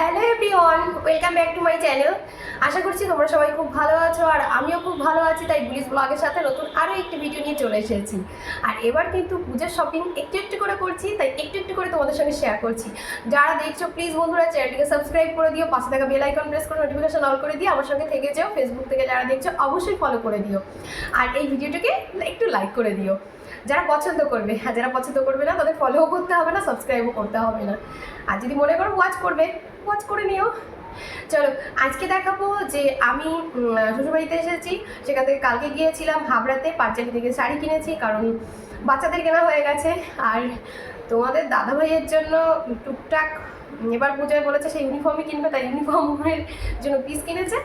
Hello everyone, welcome back to my channel. আশা করছি তোমরা সবাই খুব ভালো আছো আর আমিও খুব ভালো আছি, তাই ব্লিজ ব্লগের সাথে নতুন আরও একটি ভিডিও নিয়ে চলে এসেছি। আর এবার কিন্তু পুজোর শপিং একটু একটু করে করছি, তাই একটু একটু করে তোমাদের সঙ্গে শেয়ার করছি। যারা দেখছ প্লিজ বন্ধুরা চ্যানেলটিকে সাবস্ক্রাইব করে দিও, পাশে থাকা বেল আইকন প্রেস করে নোটিফিকেশন অল করে দিও, আমার সঙ্গে থেকে যাও ফেসবুক থেকে যারা দেখছ, অবশ্যই ফলো করে দিও। আর এই ভিডিওটাকে একটু লাইক করে দিও। যারা পছন্দ করবে, আর যারা পছন্দ করবে না, তাদের ফলোও করতে হবে না সাবস্ক্রাইবও করতে হবে না। আর যদি মনে করো ওয়াচ করবে ওয়াচ করে নিও। চলো, আজকে দেখাবো যে আমি শ্বশুরবাড়িতে এসেছি। সেখান থেকে কালকে গিয়েছিলাম হাবড়াতে পাঁচজালি থেকে শাড়ি কিনেছি, কারণ বাচ্চাদের কেনা হয়ে গেছে। আর তোমাদের দাদা ভাইয়ের জন্য টুকটাক, এবার পূজায় বলেছে সে ইউনিফর্মই কিনবে, তাই ইউনিফর্মের জন্য পিস কিনেছে।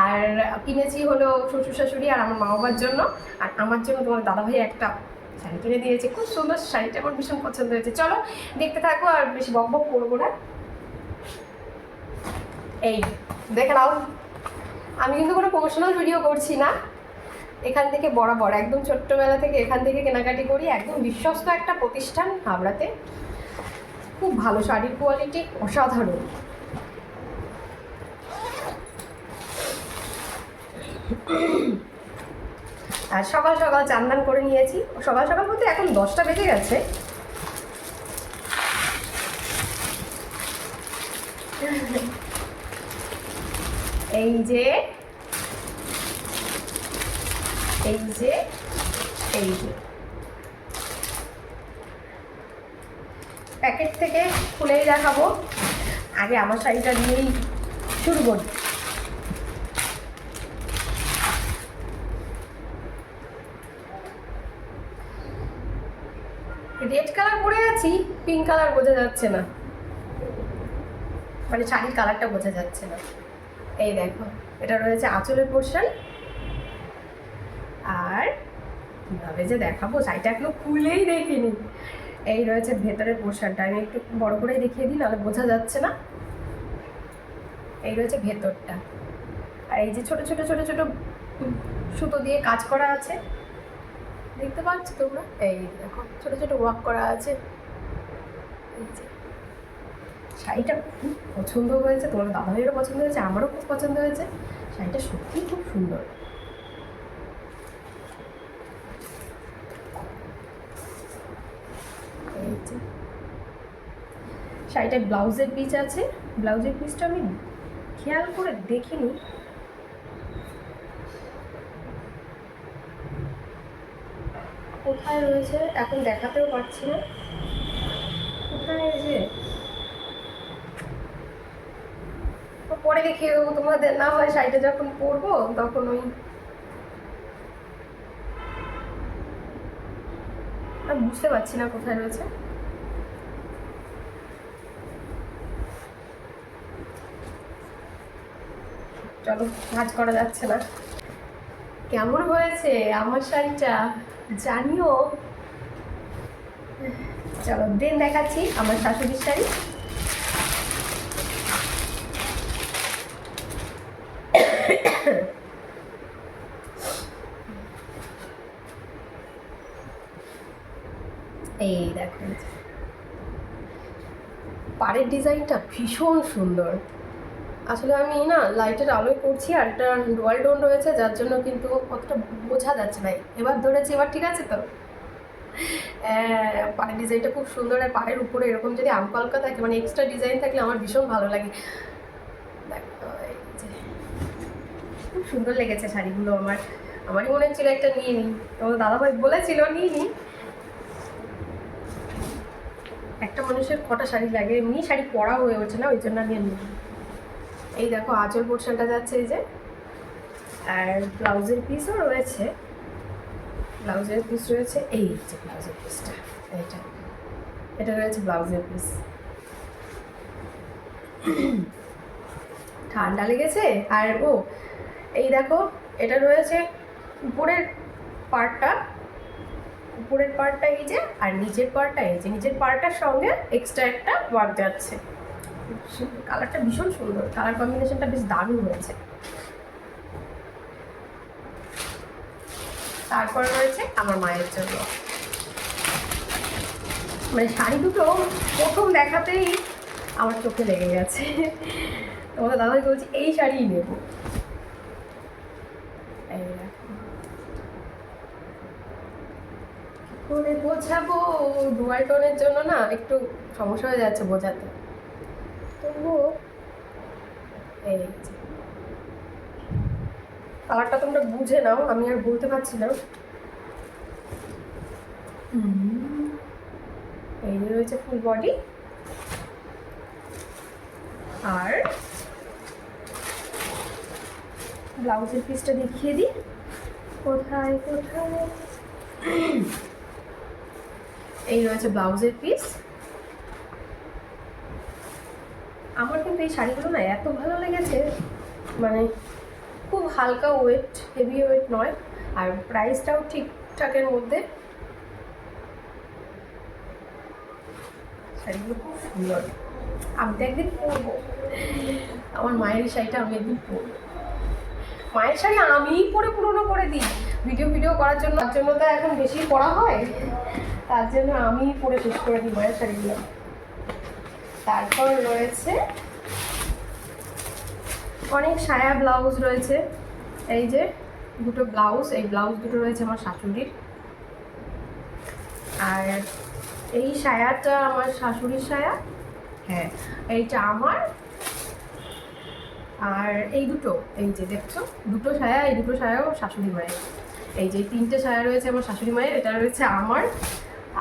আর কিনেছি হলো শ্বশুর শাশুড়ি আর আমার মা বাবার জন্য। আর আমার জন্য তোমার দাদা ভাই একটা শাড়ি কিনে দিয়েছে। খুব সুন্দর শাড়িটা, আমার ভীষণ পছন্দ হয়েছে। চলো, দেখতে থাকো আর বেশি বক বক করব না। এই, দেখে নাও। আমি কিন্তু কোনো প্রমোশনাল ভিডিও করছি না। এখান থেকে বরাবর, একদম ছোট্টবেলা থেকে এখান থেকে কেনাকাটি করি, একদম বিশ্বস্ত একটা প্রতিষ্ঠান হাবড়াতে। খুব ভালো শাড়ির কোয়ালিটি অসাধারণ। আর সকাল সকাল চান্দান করে নিয়েছি। সকাল সকাল বলতে এখন দশটা বেজে গেছে। এই যে এই যে এই যে। প্যাকেট থেকে খুলেই দেখাবো। আগে আমার শাড়িটা দিয়েই শুরু করি। রেড কালার পরে আছি, পিঙ্ক কালার বোঝা যাচ্ছে না। মানে শাড়ির কালারটা বোঝা যাচ্ছে না। এই দেখো, এটা রয়েছে আঁচলের পোর্শন আর কীভাবে যে দেখাবো, শাড়িটা এখনও খুলেই দেখিনি। এই রয়েছে ভেতরের পোর্শনটা আমি একটু বড় করেই দেখিয়ে দিই, নাহলে বোঝা যাচ্ছে না। এই রয়েছে ভেতরটা। আর এই যে ছোট ছোট ছোট ছোট সুতো দিয়ে কাজ করা আছে। দেখতে পাচ্ছ তোমরা? এই দেখো, ছোট ছোট ওয়াক করা আছে। এই যে শাড়িটা খুব পছন্দ হয়েছে, তোমার দাদা ভাইয়েরও পছন্দ হয়েছে, আমারও খুব পছন্দ হয়েছে। শাড়িটা সত্যিই খুব সুন্দর। শাড়িটার ব্লাউজের পিস আছে, ব্লাউজের পিসটা আমি খেয়াল করে দেখিনি। কোথায় রয়েছে? এখন দেখাতেও পারছি না। কোথায় যে তো পরে দেখিয়ে দেবো তোমাদের না হয় শাড়িটা যখন পরবো, তখন ওই বুঝতে পারছি না কোথায় রয়েছে। চলো, কাজ করা যাচ্ছে না। কেমন হয়েছে আমার শাড়িটা? জানিও। চলো, দেন দেখাচ্ছি আমার শাশুড়ির শাড়ি। এই দেখো পাড়ের ডিজাইনটা ভীষণ সুন্দর। আসলে আমি না লাইটের আলোয় করছি আর একটা ডোয়াল টোন রয়েছে, যার জন্য কিন্তু অতটা বোঝা যাচ্ছে না। এবার ধরেছি, এবার ঠিক আছে তো? পাড়ের ডিজাইনটা খুব সুন্দর আর পাড়ের উপরে এরকম যদি আমপালকা থাকে মানে এক্সট্রা ডিজাইন থাকলে আমার ভীষণ ভালো লাগে। খুব সুন্দর লেগেছে শাড়িগুলো আমার। আমারই মনে হচ্ছিল একটা নিয়ে নিই। তোমার দাদাভাই বলেছিল, নিয়ে নিই। একটা মানুষের কটা শাড়ি লাগে, এমনি শাড়ি পরা হয়ে ওঠে না, ওই জন্য আমি নিই এই দেখো, আঁচল পোর্শনটা যাচ্ছে এই যে, আর ব্লাউজের পিসও রয়েছে। ব্লাউজের পিস রয়েছে, এই যে ব্লাউজের পিসটা এইটা। এটা রয়েছে ব্লাউজের পিস ঠান্ডা লেগেছে, আর ও, এই দেখো, এটা রয়েছে উপরের পার্টটা উপরের পার্টটা এই যে, আর নিচের পার্টটা এই যে। নিচের পার্টটার সঙ্গে এক্সট্রা একটা ওয়ার্ক যাচ্ছে। কালারটা ভীষণ সুন্দর। কালার কম্বিনেশনটা বেশ দারুণ হয়েছে। তারপর রয়েছে আমার মায়ের জন্য। মানে শাড়ি দুটো প্রথম দেখাতেই আমার চোখে লেগে গেছে। তোমাদের দাদাকে বলছি, এই শাড়িই নেব। এই দেখো। কি করে বোঝাবো ডুয়াল টোনের জন্য না একটু সমস্যা হয়ে যাচ্ছে বোঝাতে। তবুও এই কালারটা তোমরা বুঝে নাও আমি আর বলতে পারছি না। এই রয়েছে ফুল বডি আর ব্লাউজের পিসটা দেখিয়ে দিই। কোথায় কোথায়? এই রয়েছে ব্লাউজের পিস আমার কিন্তু এই শাড়িগুলো না এত ভালো লেগেছে মানে খুব হালকা ওয়েট হেভি ওয়েট নয়। আর প্রাইসটাও ঠিকঠাকের মধ্যে। শাড়িগুলো খুব সুন্দর। আমি তো একদিন পরবো। আমার মায়ের শাড়িটা আমি একদিন পরবো। মায়ের শাড়ি আমিই পরে পুরনো করে দিই। ভিডিও ভিডিও করার জন্য, তার জন্য তো এখন বেশি পড়া হয়। তার জন্য আমিই পরে শেষ করে দিই মায়ের শাড়িগুলো তারপর রয়েছে অনেক সায়া ব্লাউজ রয়েছে। এই যে দুটো ব্লাউজ, এই ব্লাউজ দুটো রয়েছে আমার শাশুড়ির। আর এই সায়াটা আমার শাশুড়ির সায়া হ্যাঁ এইটা আমার। আর এই দুটো, এই যে দেখছ, দুটো সায়া, এই দুটো সায়াও শাশুড়ি মায়ের। এই যে তিনটে সায়া রয়েছে আমার শাশুড়ি মায়ের, এটা রয়েছে আমার।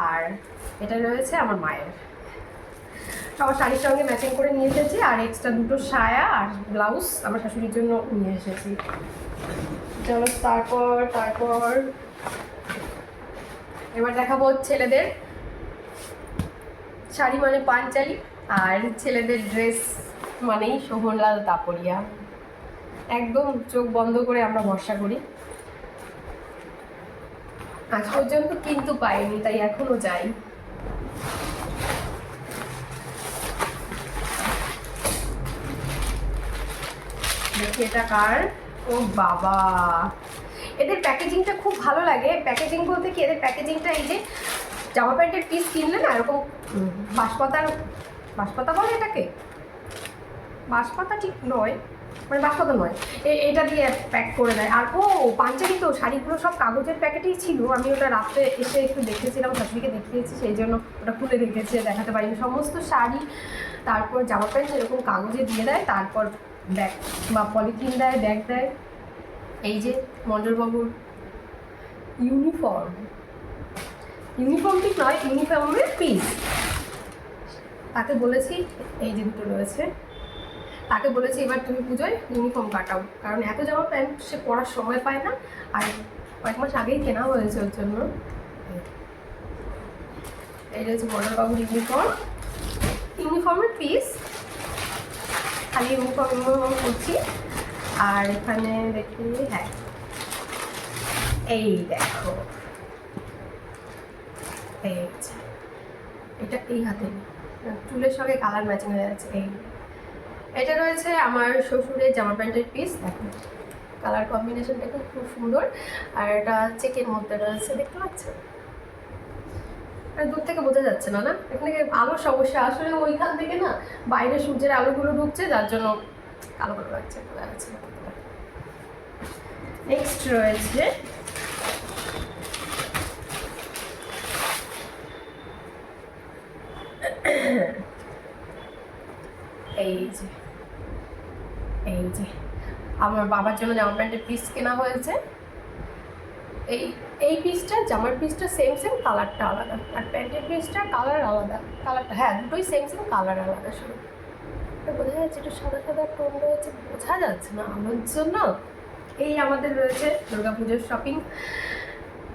আর এটা রয়েছে আমার মায়ের। সবার শাড়ির সঙ্গে ম্যাচিং করে নিয়ে এসেছি, আর এক্সট্রা দুটো সায়া আর ব্লাউজ আমার শাশুড়ির জন্য নিয়ে এসেছি। চলো তারপর তারপর এবার দেখাবো ছেলেদের। শাড়ি মানে পাঞ্চালি, আর ছেলেদের ড্রেস মানেই শোভনলাল তাপরিয়া। একদম চোখ বন্ধ করে আমরা ভরসা করি। আজ পর্যন্ত কিন্তু পাইনি, তাই এখনও যাই। দেখি এটা কার? ও বাবা। এদের প্যাকেজিংটা খুব ভালো লাগে। প্যাকেজিং বলতে কি, এদের প্যাকেজিংটা এই যে জামা প্যান্টের পিস কিনলে না, এরকম বাঁশপাতার বাঁশপাতা বলে এটাকে? বাঁশপাতা ঠিক নয়। মানে বাঁশপাতা নয়। এটা দিয়ে প্যাক করে দেয়। আর ও, পাঞ্জাবি তো, শাড়িগুলো সব কাগজের প্যাকেটেই ছিল। আমি ওটা রাত্রে এসে একটু দেখেছিলাম, শাশুড়িকে দেখিয়েছি, সেই জন্য ওটা খুলে রেখেছে দেখাতে পারিনি। সমস্ত শাড়ি, তারপর জামা প্যান্ট এরকম কাগজে দিয়ে দেয়, তারপর ব্যাগ বা পলিথিন দেয়, ব্যাগ দেয়। এই যে মণ্ডলবাবুর ইউনিফর্ম। ইউনিফর্ম ঠিক নয়, ইউনিফর্মের পিস তাকে বলেছি, এই যে দুটো রয়েছে। তাকে বলেছি, এবার তুমি পুজোয় ইউনিফর্ম কাটাও। কারণ এত জামা প্যান্ট সে পরার সময় পায় না। আর কয়েক মাস আগেই কেনা হয়েছে ওর জন্য। এই রয়েছে মণ্ডলবাবুর ইউনিফর্ম ইউনিফর্মের পিস খালি ইউনিফর্ম ইউনিফর্ম করছি। আর এখানে দেখি হ্যাঁ। এই দেখো। এই। এটা এই হাতে। চুলের সঙ্গে কালার ম্যাচিং হয়ে যাচ্ছে। এই। এটা রয়েছে আমার শ্বশুরের জামা প্যান্টের পিস কালার কম্বিনেশনটা খুব খুব সুন্দর। আর এটা চেকের মধ্যে রয়েছে, দেখতে পাচ্ছেন আর দূর থেকে বোঝা যাচ্ছে না না? এখানে আলোর সমস্যা। আসলে ওইখান থেকে না, বাইরে সূর্যের আলোগুলো ঢুকছে, যার জন্য কালো কালো লাগছে নেক্সট রয়েছে এই যে এই যে আমার বাবার জন্য জামা প্যান্টের পিস কেনা হয়েছে। এই এই পিসটা জামার পিসটা সেম সেম কালারটা আলাদা। আর প্যান্টের পিসটা কালার আলাদা। কালারটা হ্যাঁ দুটোই সেম সেম কালার আলাদা শুধু। বোঝা যাচ্ছে একটু সাদা সাদা টোন রয়েছে। বোঝা যাচ্ছে না আমার জন্য এই আমাদের রয়েছে দুর্গাপুজোর শপিং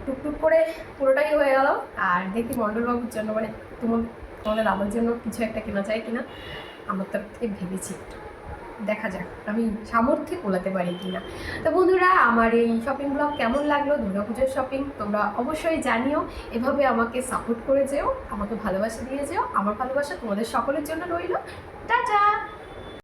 টুকটুক করে পুরোটাই হয়ে গেল। আর দেখি মণ্ডলবাবুর জন্য মানে তোমার তোমাদের আমার জন্য কিছু একটা কেনা চাই কিনা। আমার তরফ থেকে ভেবেছি। একটু দেখা যাক, আমি সামর্থ্যে কোলাতে পারি কিনা তো বন্ধুরা, আমার এই শপিং ব্লগ কেমন লাগল? দুর্গাপুজোর শপিং তোমরা অবশ্যই জানিও। এভাবে আমাকে সাপোর্ট করে যেও, আমাকে ভালোবাসা দিয়ে যেও। আমার ভালোবাসা তোমাদের সকলের জন্য রইল। টাটা!